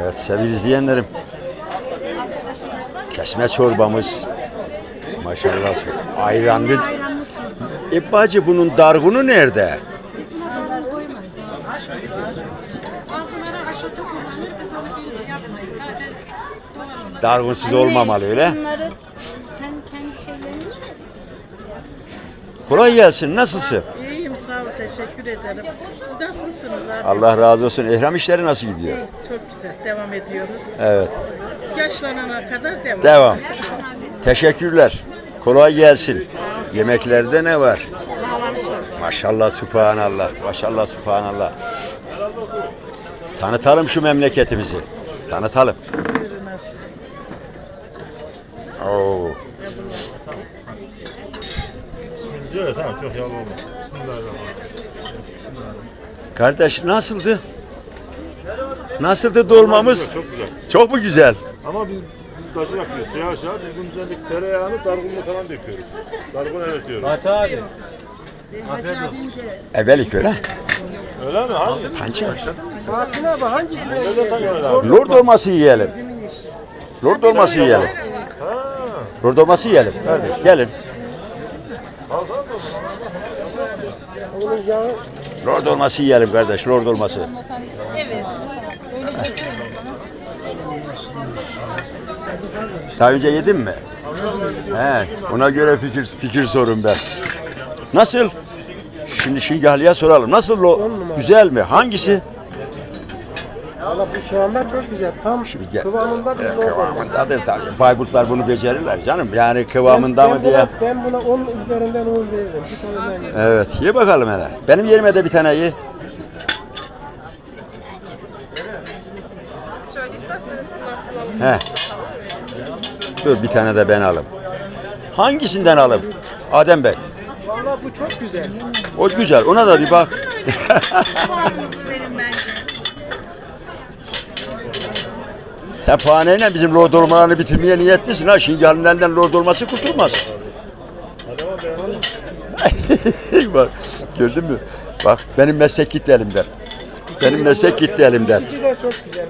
Evet sevgili izleyenlerim. Kesme çorbamız. Maşallah. Ayranlı. E bacı bunun dargunu nerede? Dargunsuz olmamalı öyle. Bunları sen kendi şeylerini mi? Kolay gelsin. Nasılsın? İyiyim sağ ol teşekkür ederim. Siz nasılsınız abi? Allah razı olsun. Ehram işleri nasıl gidiyor? İyi, çok güzel devam ediyoruz. Evet. Yaşlanana kadar devam. Devam. Teşekkürler. Kolay gelsin. Yemeklerde ne var? Maşallah subhanallah. Maşallah subhanallah. Tanıtalım şu memleketimizi. Tanıtalım. Oo. Evet tamam çok yağlı olmaz. Bismillahirrahmanirrahim. Kardeş nasıldı? Nasıldı dolmamız? Çok güzel. Çok mu güzel? Ama biz, biz dacı yapıyoruz. Siyah aşağı biz üzerindeki tereyağını dargunlu falan döküyoruz. Dargun evet diyoruz. Evelik öyle. Öyle mi? Hangi? Nerede tanıyorsun abi? Lord dolması yiyelim. Lord dolması yiyelim. Lord dolması yiyelim. Kardeş gelin. Lord dolması yiyelim kardeş. Lord dolması. Daha önce yedin mi? He, ona göre fikir fikir sorun ben. Nasıl? Şimdi Şingalı'ya soralım. Nasıl lo? Güzel mi? Hangisi? Valla bu şu anda çok güzel. Tam gel- kıvamında bir lokum. Kıvamındadır tabii. Bayburtlar bunu becerirler canım. Yani kıvamında ben mı diye. Buna, ben buna 10 üzerinden 10 veririm. Bir tane ben yerim. Evet, ye bakalım hele. Benim yerime de bir tane ye. He. Dur bir tane de ben alayım. Hangisinden alayım? Adem Bey. Valla bu çok güzel. O güzel. Ona da bir bak. Sen puaneyle bizim lord olmalarını bitirmeye niyetlisin ha. Şingal'ın elinden lord olması kurtulmaz. bak gördün mü? Bak benim meslek gitti elimden. Benim meslek gitti elimden.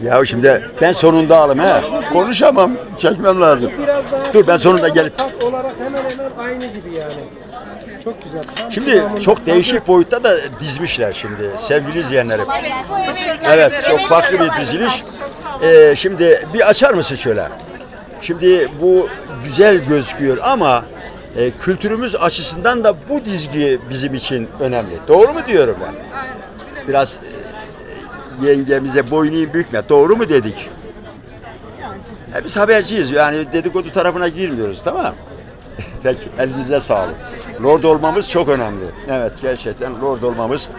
Ya şimdi ben sonunda alım he. Konuşamam. Çekmem lazım. Biraz daha Dur ben sonunda gelip. tat olarak hemen hemen aynı gibi yani. Çok güzel. Tam Şimdi kıvamında. çok değişik boyutta da dizmişler şimdi sevgili izleyenlerim. Evet çok farklı bir diziliş. Ee, şimdi bir açar mısın şöyle? Şimdi bu güzel gözüküyor ama e, kültürümüz açısından da bu dizgi bizim için önemli. Doğru mu diyorum ben? Biraz e, yengemize boynu bükme. Doğru mu dedik? E, biz haberciyiz yani dedikodu tarafına girmiyoruz tamam Peki elinize sağlık. Lord olmamız çok önemli. Evet gerçekten Lord olmamız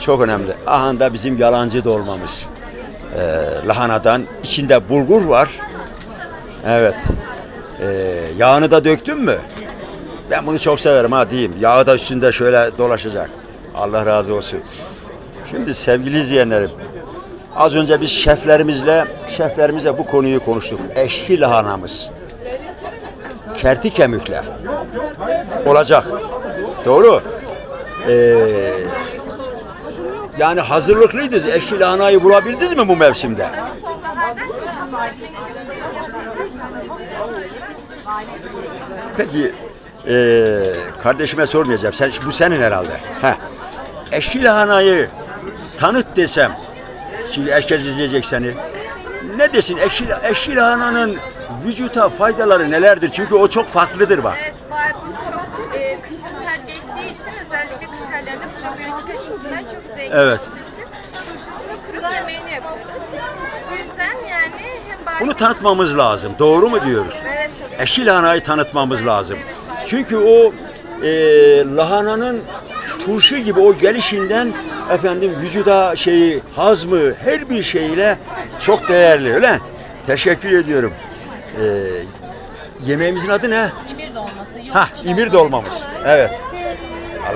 çok önemli. Aha da bizim yalancı dolmamız. Ee, lahanadan içinde bulgur var. Evet. Ee, yağını da döktün mü? Ben bunu çok severim ha diyeyim. Yağı da üstünde şöyle dolaşacak. Allah razı olsun. Şimdi sevgili izleyenlerim, az önce biz şeflerimizle şeflerimizle bu konuyu konuştuk. Eşki lahanamız. Kerti kemikle. Olacak. Doğru. Ee, yani hazırlıklıydınız. Eşki lahanayı bulabildiniz mi bu mevsimde? Peki ee, kardeşime sormayacağım. Sen bu senin herhalde. Heh. Eşki lahanayı tanıt desem. Şimdi herkes izleyecek seni. Ne desin? Eşki, eşki lahananın vücuta faydaları nelerdir? Çünkü o çok farklıdır bak. Evet var. Çok e, kışın sert geçtiği için özellikle kış aylarında probiyotik açısından çok zengin Evet. için turşusunu kurup yemeğini yapıyoruz. Bu yüzden yani hem. Bunu tanıtmamız lazım. Doğru mu diyoruz? Evet tabii. Eşki lahanayı tanıtmamız lazım. Çünkü o e, lahananın turşu gibi o gelişinden efendim vücuda şeyi hazmı her bir şeyle çok değerli öyle. Teşekkür ediyorum. E, yemeğimizin adı ne? İmir dolması. Yok. Ha, imir dolmamız. Evet.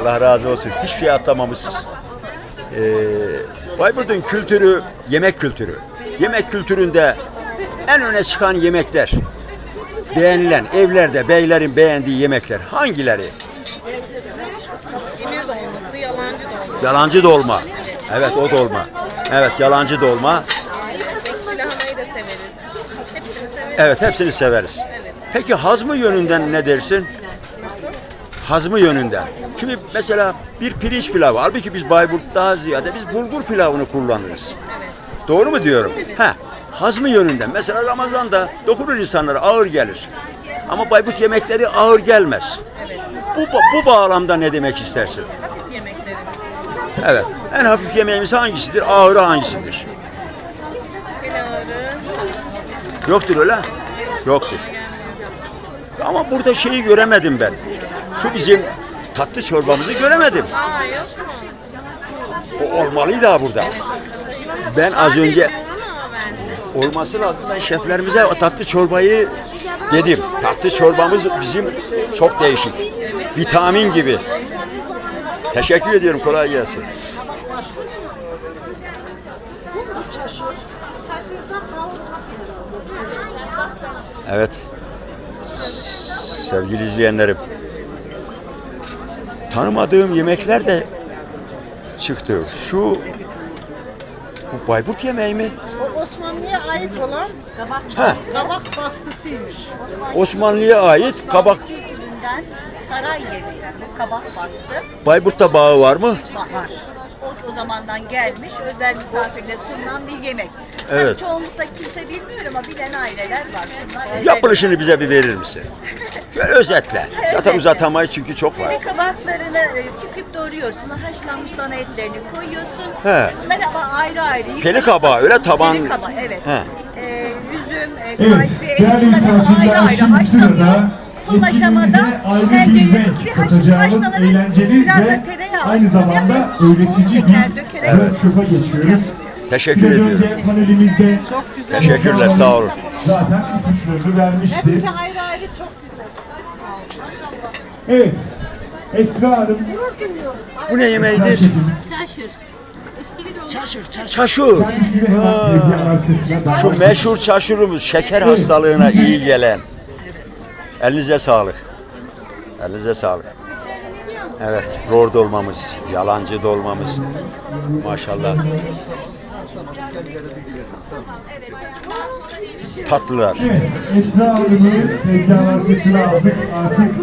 Allah razı olsun. Hiçbir şey atlamamışsınız. Ee, Bayburt'un kültürü yemek kültürü. Yemek kültüründe en öne çıkan yemekler, beğenilen evlerde beylerin beğendiği yemekler hangileri? Yalancı dolma. Evet o dolma. Evet yalancı dolma. Evet hepsini severiz. Peki hazmı yönünden ne dersin? Hazmı yönünden. Şimdi mesela bir pirinç pilavı. Halbuki biz Bayburt daha ziyade biz bulgur pilavını kullanırız. Doğru mu diyorum? Ha, hazmı yönünden. Mesela Ramazan'da dokunur insanlara ağır gelir. Ama Bayburt yemekleri ağır gelmez. Bu, bu bağlamda ne demek istersin? Evet. En hafif yemeğimiz hangisidir? Ağırı hangisidir? Yoktur öyle? Yoktur. Ama burada şeyi göremedim ben. Şu bizim tatlı çorbamızı göremedim. O olmalıydı ha burada. Ben az önce olması lazım. Ben şeflerimize o tatlı çorbayı dedim. Tatlı çorbamız bizim çok değişik. Vitamin gibi. Teşekkür ediyorum. Kolay gelsin. Evet. Sevgili izleyenlerim. Tanımadığım yemekler de çıktı. Şu bu Bayburt yemeği mi? O Osmanlı'ya ait olan Ha, kabak bastısıymış. Osmanlı'ya ait kabak. kültüründen saray yemeği, bu kabak bastı Bayburt'ta bağı var mı? var. O, zamandan gelmiş özel misafirle sunulan bir yemek. Evet. Tabii çoğunlukla kimse bilmiyor ama bilen aileler var. Bunlar Yapılışını bize bir verir misin? Özetle. Zaten Özetle. uzatamayız çünkü çok var. Deri kabaklarını e, küpüp doğruyorsun. Haşlanmış dana etlerini koyuyorsun. He. Bunları ama ayrı ayrı. Teli kabağı öyle taban. Teli kabağı evet. He. Ee, üzüm, e, Evet, değerli bunları misafirler, şimdi sırada Son aşamada etkinliğimize ayrı bir tencereye renk tut bir haş, katacağımız haşlanarak eğlenceli biraz ve da tereyağı aynı zamanda ve öğretici şeker bir dökerek workshop'a geçiyoruz. Teşekkür Biraz ediyorum. önce panelimizde Teşekkürler, sağ olun. Zaten ipuçlarını vermişti. Hepsi ayrı ayrı çok güzel. Evet. Esra Hanım, Bu ne Esra yemeğidir? şefimiz. Çaşur. Kendisini hemen tezgahın arkasına davet Şu meşhur çaşurumuz şeker hastalığına iyi gelen. Elinize sağlık. Elinize sağlık. Evet, lor dolmamız, yalancı dolmamız. Maşallah. Tatlılar. Evet, Esra Hanım'ı tezgahın arkasına aldık. Artık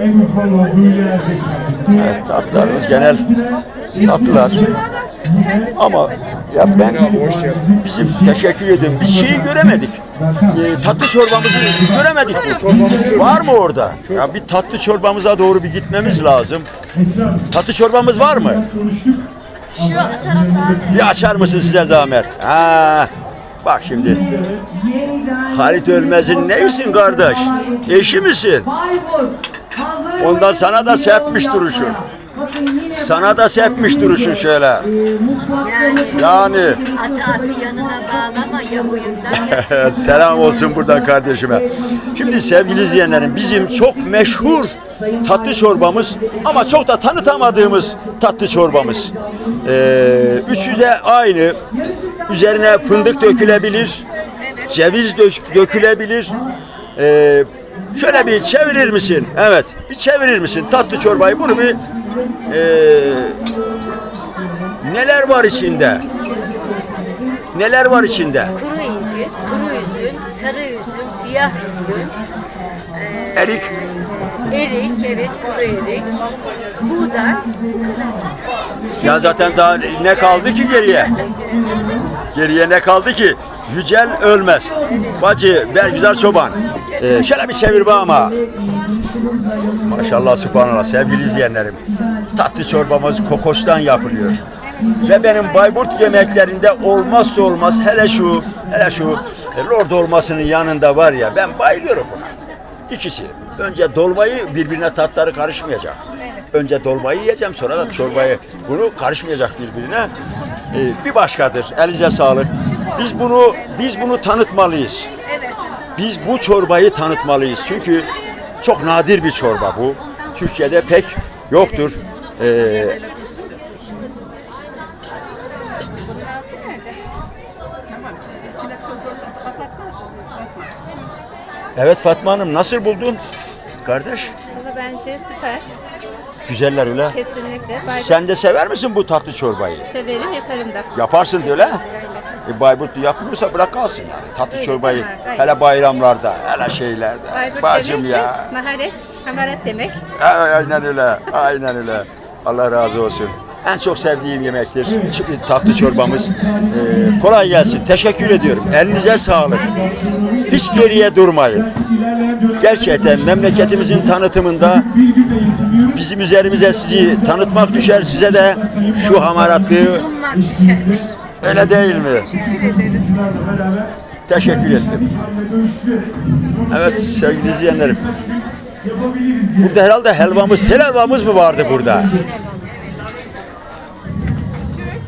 en uzman olduğu yerde kendisi. Evet, tatlılarımız genel tatlılar. Ama ya ben bizim teşekkür ediyorum. Biz şeyi göremedik. Ee, tatlı çorbamızı göremedik. bu. Var mı orada? Ya bir tatlı çorbamıza doğru bir gitmemiz lazım. Tatlı çorbamız var mı? Şu tarafta Bir açar mısın size zahmet? Ha, bak şimdi. Halit Ölmez'in neysin kardeş? Eşi misin? Ondan sana da sepmiş duruşun. Sana da sepmiş duruşun şöyle. Yani Atı atı yanına bağlama ya huyundan ya selam olsun buradan kardeşime. Şimdi sevgili izleyenlerim bizim çok meşhur tatlı çorbamız ama çok da tanıtamadığımız tatlı çorbamız. Ee, üçü de aynı. Üzerine fındık dökülebilir, ceviz dök- dökülebilir. Ee, şöyle bir çevirir misin? Evet, bir çevirir misin tatlı çorbayı? Bunu bir ee, neler var içinde? Neler var içinde? kuru incir, kuru üzüm, sarı üzüm, siyah üzüm, Erik, erik, evet kuru erik, buğday, Ya zaten daha ne kaldı ki geriye? Geriye ne kaldı ki? Yücel ölmez. Bacı Bergüzar Çoban. Ee, şöyle bir çevir ama. Maşallah subhanallah sevgili izleyenlerim. Tatlı çorbamız kokostan yapılıyor. Ve benim Bayburt yemeklerinde olmazsa olmaz hele şu hele şu e, lor dolmasının yanında var ya ben bayılıyorum buna. İkisi. Önce dolmayı birbirine tatları karışmayacak. Önce dolmayı yiyeceğim sonra da çorbayı. Bunu karışmayacak birbirine. Ee, bir başkadır. Elinize sağlık. Biz bunu biz bunu tanıtmalıyız. Biz bu çorbayı tanıtmalıyız. Çünkü çok nadir bir çorba bu. Türkiye'de pek yoktur. Ee, evet Fatma Hanım nasıl buldun? Kardeş. Valla bence süper. güzeller öyle. Kesinlikle. Bayburt Sen de sever misin bu tatlı çorbayı? severim yaparım da. Yaparsın diyor öyle. E, Bayburtlu yapmıyorsa bırak kalsın yani. Tatlı Öyle çorbayı aynen. hele bayramlarda, hele şeylerde. Bayburt Bacım demek ya. maharet, hamaret demek. Aynen öyle. Aynen öyle. Allah razı olsun. En çok sevdiğim yemektir. Tatlı çorbamız. Ee, kolay gelsin. Teşekkür ediyorum. Elinize sağlık. Hiç geriye durmayın. Gerçekten memleketimizin tanıtımında bizim üzerimize sizi tanıtmak düşer. Size de şu hamaratlığı öyle değil mi? Teşekkür ettim. Evet sevgili izleyenlerim. Burada herhalde helvamız, tel helvamız mı vardı burada?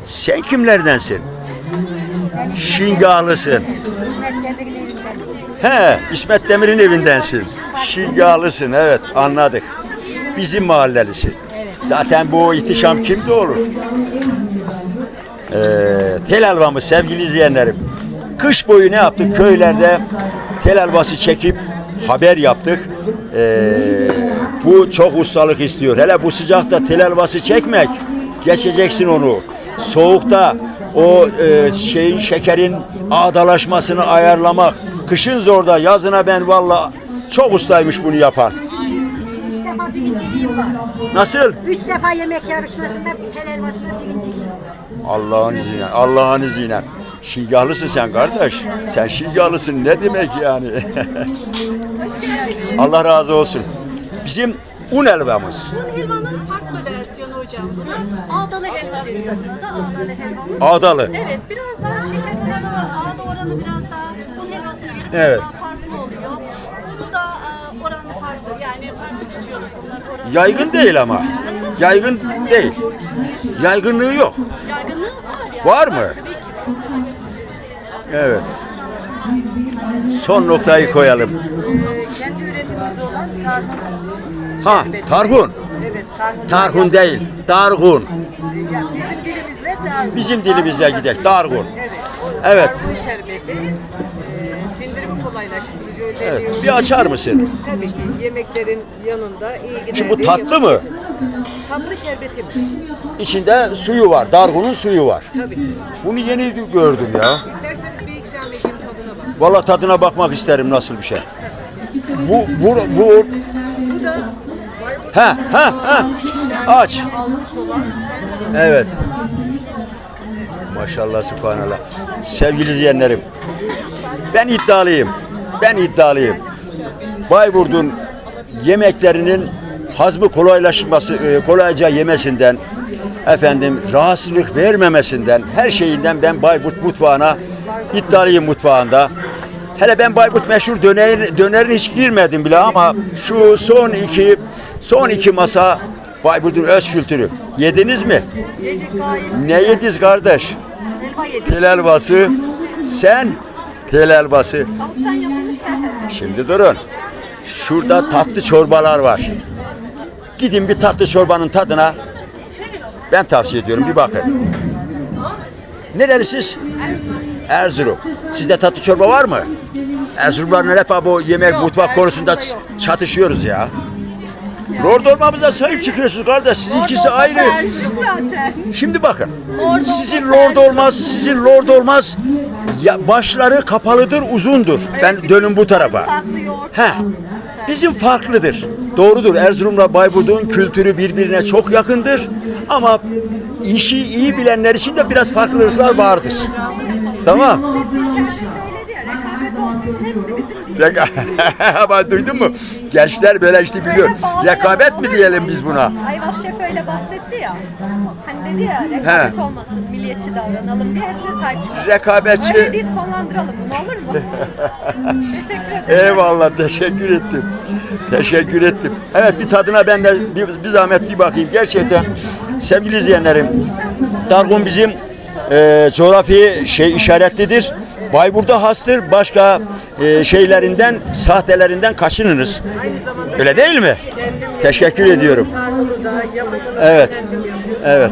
Sen kimlerdensin? Şingahlısın. He, İsmet Demir'in evindensin. Şingahlısın, evet anladık. Bizim mahallelisin. Zaten bu ihtişam kimde olur? Ee, tel helvamız sevgili izleyenlerim. Kış boyu ne yaptık? Köylerde tel helvası çekip haber yaptık. Ee, bu çok ustalık istiyor. Hele bu sıcakta tel helvası çekmek, geçeceksin onu. Soğukta o e, şeyin şekerin ağdalaşmasını ayarlamak. Kışın zorda, yazına ben valla çok ustaymış bunu yapan. Üç defa birinciliğim var. Nasıl? Üç defa yemek yarışmasında tel elmasında birinciliğim var. Allah'ın izniyle, Allah'ın izniyle. Şingahlısın sen kardeş. Sen şingahlısın ne demek yani? Allah razı olsun. Bizim un helvamız. Bu helvanın farklı versiyonu hocam. Buna ağdalı helva deniyor. Buna da ağdalı helvamız. Ağdalı. Evet, biraz daha şeker oranı, ağda oranı biraz daha un helvasına göre Evet. daha farklı oluyor. Bu da e, oranı farklı. Yani farklı tutuyoruz oranı. Yaygın değil ama. Yaygın değil. Yaygınlığı yok. Yaygınlığı var yani. Var mı? Evet. Son noktayı koyalım. Kendi üretimimiz olan tarhun. Ha, tarhun. Evet tarhun. Tarhun değil, dargun. Ya, bizim dilimizle tarhun. Bizim dilimizle dargun. Evet. o Evet. Tarhun şerbeti e, sindirimi kolaylaştırıcı özelliği Evet, olduğu bir açar mısın? Tabii ki yemeklerin yanında iyi gider. Şimdi bu tatlı mi? mı? Tatlı şerbeti. İçinde suyu var, dargunun suyu var. Tabii ki. Bunu yeni gördüm ya. Edeyim Vallahi tadına bakmak isterim nasıl bir şey. Bu bu bu ha ha ha aç. Evet. Maşallah subhanallah. Sevgili izleyenlerim. Ben iddialıyım. Ben iddialıyım. Bayburt'un yemeklerinin hazmı kolaylaşması, e, kolayca yemesinden, efendim rahatsızlık vermemesinden, her şeyinden ben Bayburt mutfağına iddialıyım mutfağında. Hele ben Bayburt meşhur döner, dönerin hiç girmedim bile ama şu son iki son iki masa Bayburt'un öz kültürü. Yediniz mi? Ne yediniz kardeş? Tel helvası. Sen tel helvası. Şimdi durun. Şurada tatlı çorbalar var. Gidin bir tatlı çorbanın tadına. Ben tavsiye ediyorum bir bakın. Nerelisiniz? Erzurum. Sizde tatlı çorba var mı? Erzurumların hep bu yemek mutfak konusunda çatışıyoruz ya. Lord olmamıza sahip çıkıyorsunuz kardeş. Sizinkisi ayrı. Şimdi bakın. Sizin lord olmaz, sizin lord olmaz. Ya başları kapalıdır, uzundur. Ben dönün bu tarafa. He. Bizim farklıdır. Doğrudur. Erzurum'la Bayburt'un kültürü birbirine çok yakındır. Ama işi iyi bilenler için de biraz farklılıklar vardır. Tamam. Reka- Ama duydun mu? Gençler böyle işte biliyor. Rekabet mi diyelim biz buna? Ayvaz Şef öyle bahsetti ya. Hani dedi ya rekabet olmasın, milliyetçi davranalım diye hepsine sahip çıkalım. Rekabetçi. Öyle deyip sonlandıralım bunu olur mu? Teşekkür ederim. Eyvallah teşekkür ettim. Teşekkür ettim. Evet bir tadına ben de bir, bir zahmet bir bakayım. Gerçekten sevgili izleyenlerim Dargun bizim e, coğrafi şey işaretlidir. Bayburt'a hastır. Başka e, şeylerinden, sahtelerinden kaçınınız. Öyle değil mi? Teşekkür ediyorum. Evet. Evet.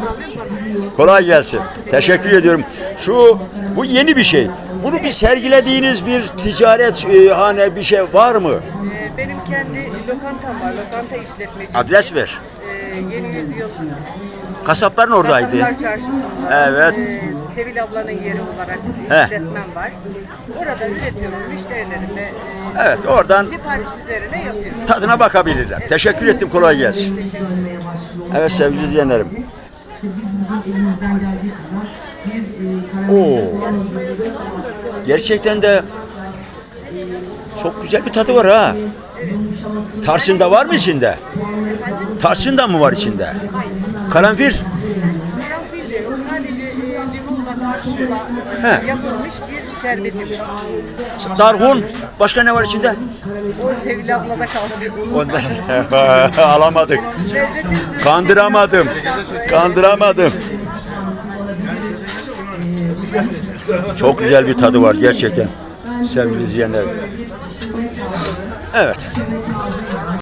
Kolay gelsin. Teşekkür ediyorum. Şu bu yeni bir şey. Bunu bir sergilediğiniz bir ticaret e, hane bir şey var mı? Ee, benim kendi lokantam var. Lokanta işletmecisi. Adres ver. Ee, Yeni Yüzyıl Kasapların oradaydı. Kasaplar Çarşısı'nda Evet. e, Sevil ablanın yeri olarak He. işletmem var. Orada üretiyorum. Müşterilerime e, Evet oradan sipariş üzerine yapıyorum. tadına bakabilirler. Teşekkür ettim kolay gelsin. Evet sevgili izleyenlerim. Oo. Gerçekten de çok güzel bir tadı var ha. Tarçın da var mı içinde? Tarçın da mı var içinde? Karanfil. Karanfil de. Sadece e, limonla He. tarçınla yapılmış bir şerbetim. Darhun. Başka ne var içinde? O Sevil ablada kalsın. Ondan alamadık. Kandıramadım. Kandıramadım. Çok güzel bir tadı var gerçekten. Sevgili izleyenler. Evet.